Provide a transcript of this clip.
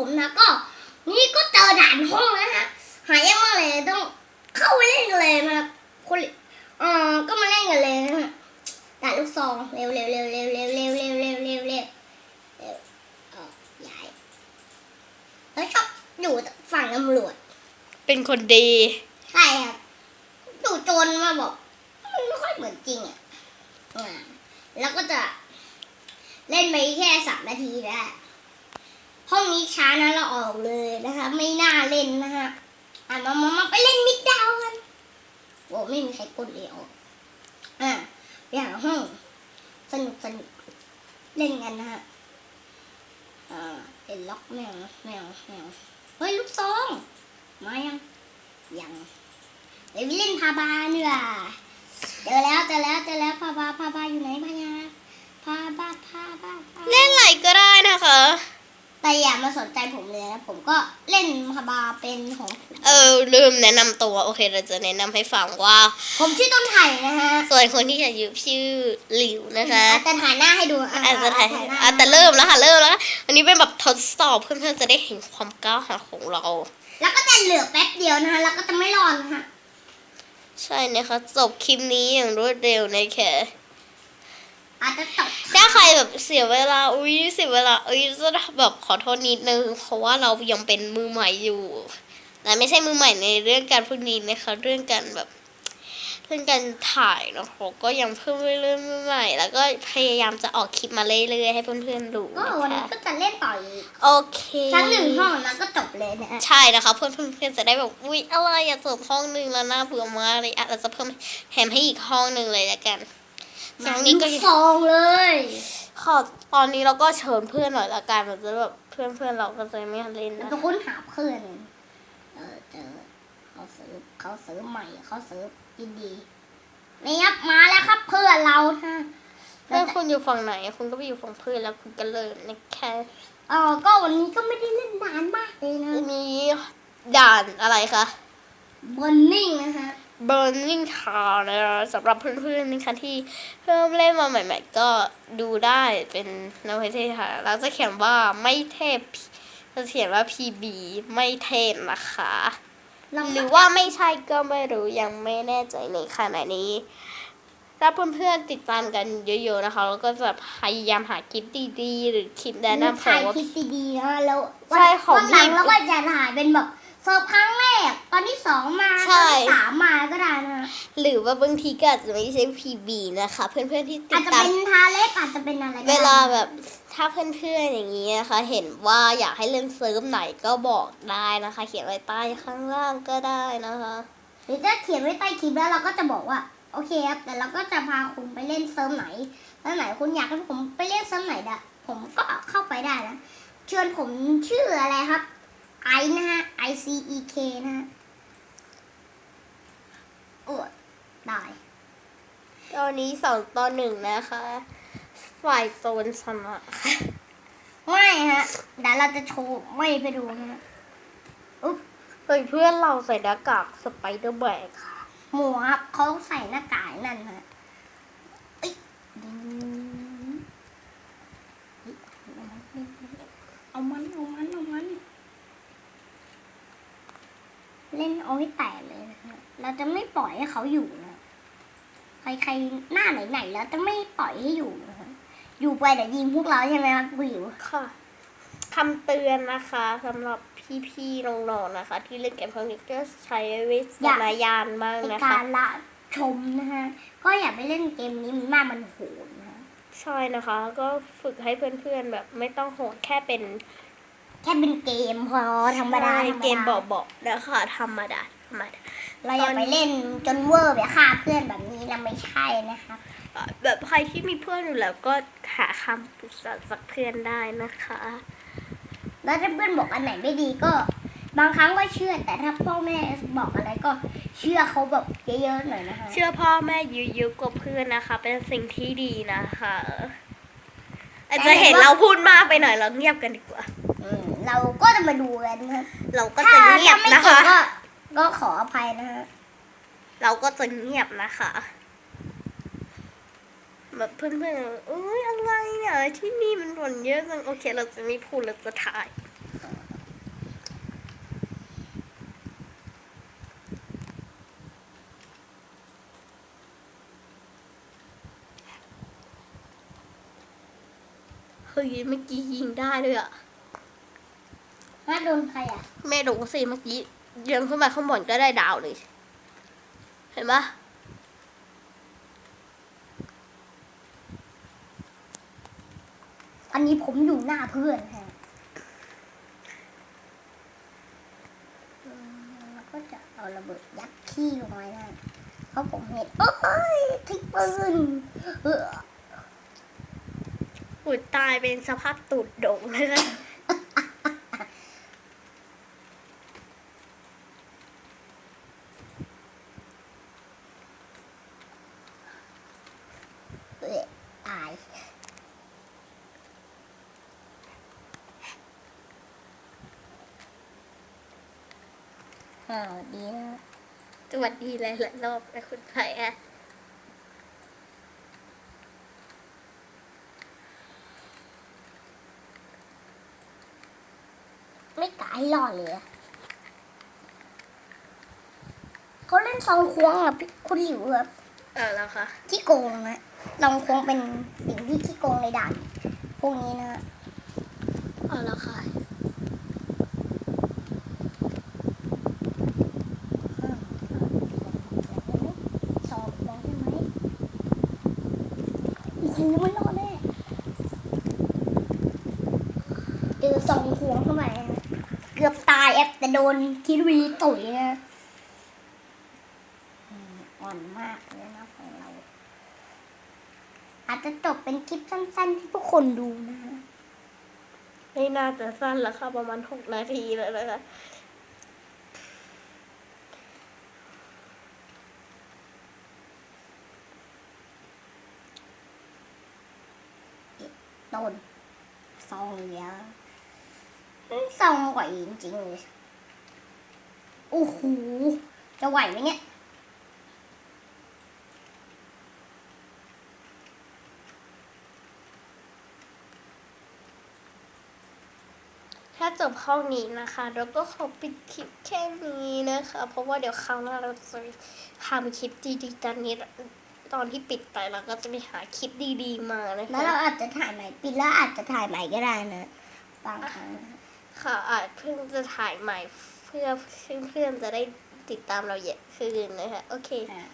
ผมนะก็ นี่ก็เจอด่านห้องแล้วฮะหายากมากเลยต้องเข้าไปเล่นกันเลยนะครับคนเออก็มาเล่นกันเลยนะฮะด่านลูกซองเร็วเร็วเร็วเร็วเร็วเร็วเร็วเร็วเร็วเร็วเร็วเออย้ายแล้วชอบอยู่ฝั่งตำรวจ เป็นคนดี ใช่ครับดูโจรมาบอกมันไม่ค่อยเหมือนจริงอะแล้วก็จะเล่นไปแค่สามนาทีแล้ว ห้องนี้ช้านะเราออกเลยนะคะ ไม่น่าเล่นนะฮะอะมามามาไปเล่นมิดดาวกันโอ้ไม่มีใครกดเลยออกอะไปหาห้องสนุกสนุกเล่นกันนะฮะอ่าเป็นล็อกแมวแมวแมวเฮ้ยลูกซองมายังยังไปเล่นพาบาเนื้อเจอแล้วเจอแล้วเจอแล้วพาบาพาบาอยู่ไหนพายาพาบาพาบาพาเล่นอะไรก็ได้นะคะ แต่อย่ามาสนใจผมเลยนะผมก็เล่นพาบาเป็นของผมเออลืมแนะนำตัวโอเคเราจะแนะนำให้ฟังว่า ผมชื่อต้นไผ่นะฮะส่วนคนที่จะยืมชื่อหลิวนะคะอาจจะถ่ายหน้าให้ดูอาจจะถ่ายหน้อาจจะเริ่มแล้วค่ะเริ่มแล้วค่ะอันนี้เป็นแบบทดสอบเพื่อนๆจะได้เห็นความกล้าหาญของเรา แล้วก็จะเหลือแป๊บเดียวนะคะแล้วก็จะไม่รอดนะคะใช่นะคะจบคลิปนี้อย่างรวดเร็วนะคะ อาจจะตกถ้าใครแบบเสียเวลา อุ้ยเสียเวลาอุ้ยจะแบบขอโทษนิดนึง เพราะว่าเรายังเป็นมือใหม่อยู่แต่ไม่ใช่มือใหม่ในเรื่องการพูดนี้นะคะเรื่องการแบบเรื่องการถ่ายนะคะก็ยังเพิ่มเรื่อยๆใหม่ๆแล้วก็พยายามจะออกคลิปมาเรื่อยๆให้เพื่อนๆดูก็นะวันนี้คะก็จะเล่นต่ออีกโอเคชั้นหนึ่งห้องแล้วก็จบเลยนะฮะใช่นะคะเพื่อนๆเพื่อนๆจะได้แบบอุ๊ยอะไรอะจบห้องหนึงแล้วน่าเบื่อมากเลยอะเราจะเพิ่มแถมให้อีกห้องหนึ่งเลยละกัน ครั้งนี้ก็ลูซองเลยขอตอนนี้เราก็เชิญเพื่อนหน่อยละกันมันจะแบบเพื่อนเพื่อนๆเราก็จะไม่เล่นเรานะต้องค้นหาเพื่อน เออเจอเขาซื้อเขาซื้อใหม่เขาซื้อดีๆนี่ครับมาแล้วครับเพื่อนเราฮะเพื่อนคุณอยู่ฝั่งไหนคุณก็ไปอยู่ฝั่งเพื่อนแล้วคุณก็เลิกนะคะเออก็วันนี้ก็ไม่ได้เล่นนานมากเลยนะอันนี้ด่านอะไรคะบอนนิ่งนะฮะ Burning Town นะคะสำหรับเพื่อนๆนะคะที่เพิ่มเล่นมาใหม่ ๆ ก็ดูได้เป็นนวเทศค่ะแล้วจะเขียนว่าไม่เทพจะเขียนว่า PB ไม่เทพนะคะเราหรือว่าไม่ใช่ก็ไม่รู้ยังไม่แน่ใจในขณะนี้ถ้าเพื่อนๆติดตามกันเยอะๆนะคะ แล้วก็จะพยายามหาคลิปดีๆ หรือคลิปแนะนำเพถ่ายราะว่าคลิปดีๆนะแล้วใช่ของวันหลังพี่เราก็จะถ่ายเป็นแบบ เซิร์ฟครั้งแรก ตอนที่สองมาใช่ตอนที่สามมาก็ได้นะ หรือว่าบางทีก็อาจจะไม่ใช่ PB นะคะ เพื่อนๆที่ติอาจดจะตาม เป็นทาเล็กอาจจะเป็นอะไรก็ได้เวลาแบบถ้าเพื่อนๆอย่างนี้นะคะ เห็นว่าอยากให้เล่นเซิร์ฟไหนก็บอกได้นะคะ เขียนไว้ใต้ข้างล่างก็ได้นะคะ หรือจะเขียนไว้ใต้คลิปแล้วเราก็จะบอกว่า โอเคครับแต่เราก็จะพาคุณไปเล่นเซิร์ฟไหนแล้วไหนคุณอยากให้ผมไปเล่นเซิร์ฟไหนดะผมก็เข้าไปได้นะ เชิญผมชื่ออะไรครับ ไอนะฮะ I C E K นะฮะโอ้ยได้ตอนนี้สองต่อหนึ่งนะคะ ฝ่ายโซนชนะค่ะไม่ฮะเดี๋ยวเราจะโชว์ไม่ไปดูนะฮะเฮ้ยเพื่อนเราใส่หน้ากากสไปเดอร์แบกค่ะหมูครับเขาใส่หน้ากากนั่นฮะเอ้ยเอามันเอามันเอามัน เล่นเอาให้แตกเลยนะฮะเราจะไม่ปล่อยให้เขาอยู่นะใครๆหน้าไหนๆแล้วจะไม่ปล่อยให้อยู่นะฮะอยู่ไปเดี๋ยวยิงพวกเราใช่ไหมครับวิวค่ะคำเตือนนะคะสำหรับพี่ๆน้องๆนะคะ ที่เล่นเกมพวกนี้ก็ใช้วิจารณญาณมากในนะกาคะรละชมนะฮะก็อย่าไปเล่นเกมนี้มันมากมันโหดนะฮะใช่นะคะ ก็ฝึกให้เพื่อนๆแบบไม่ต้องโหดแค่เป็น แค่เป็นเกมพอธรรมดาใช่ธรรมดาเกมเบาๆนะคะธรรมดาธรรมดาเราอย่าไปเล่นจนเวอร์แบบฆ่าเพื่อนแบบนี้นะไม่ใช่นะคะแบบใครที่มีเพื่อนอยู่แล้วก็หาคำปรึกษาจากเพื่อนได้นะคะ แล้วถ้าเพื่อนบอกอันไหนไม่ดีก็ บางครั้งก็เชื่อแต่ถ้าพ่อแม่บอกอะไรก็เชื่อเขาแบบเยอะๆหน่อยนะคะ เชื่อพ่อแม่เยอะๆกว่าเพื่อนนะคะ เป็นสิ่งที่ดีนะคะอาจจะเห็นเราพูดมากไปหน่อยเราเงียบกันดีกว่าอืม เราก็จะมาดูกันนะเราก็จะเงียบนะคะ ก็ขออภัยนะฮะเราก็จะเงียบนะคะแบบเพื่อนๆเอ้ยอะไรเนี่ยที่นี่มันฝนเยอะจังโอเค เราจะไม่พูดเราจะถ่ายเฮ้ยเมื่อกี้ยิงได้ด้วยอะ มาโดนใครอะ แม่ดูสิเมื่อกี้เดินขึ้นมาข้างบนก็ได้ดาวเลย เห็นปะอันนี้ผมอยู่หน้าเพื่อนฮะอืมแล้วก็จะเอาระเบิดยัดขี้ลงไว้นะเพราะผมเห็นโอ้ยทิ้งปืนเอออุดตายเป็นสภาพตูดโด่งเลยนะ เอ้ยตาย อ้าวดีนะสวัสดีหลายๆรอบนะคุณไผ่อะไม่กายรอดเลยอะเขาเล่นซองควงอะพี่คุณหลิวแบบเออแล้วค่ะขี้โกงนะซองควงเป็นสิ่งที่ขี้โกงในด่านพวกนี้นะเอาแล้วค่ะ ซองควงใช่ไหมโอ้โหไม่รอดแน่เจอซองควเข้าไปนะเกือบตายแอบแต่โดนคิดวีตุ๋ยนะอ่อนมากเลยนะของเรา อาจจะจบเป็นคลิปสั้นๆที่ทุกคนดูนะฮะไม่น่าจะสั้นแล้วค่ะประมาณหกนาทีแล้วนะคะ โดนซองเยอะซองไหวจริงๆเลยโอ้โหจะไหวไหมเนี่ยถ้าจบห้องนี้นะคะเราก็ขอปิดคลิปแค่นี้นะคะ เพราะว่าเดี๋ยวคราวหน้าเราจะทำคลิปดีๆกันนี้ ตอนที่ปิดไปเราก็จะไปหาคลิปดีๆมานะแล้วคะเราอาจจะถ่ายใหม่ปิดแล้วอาจจะถ่ายใหม่ก็ได้นะบางครั้งนะค่ะอาจเพิ่งจะถ่ายใหม่เพื่อเพื่อนๆจะได้ติดตามเราเยอะขึ้นนะคะโอเคอ่า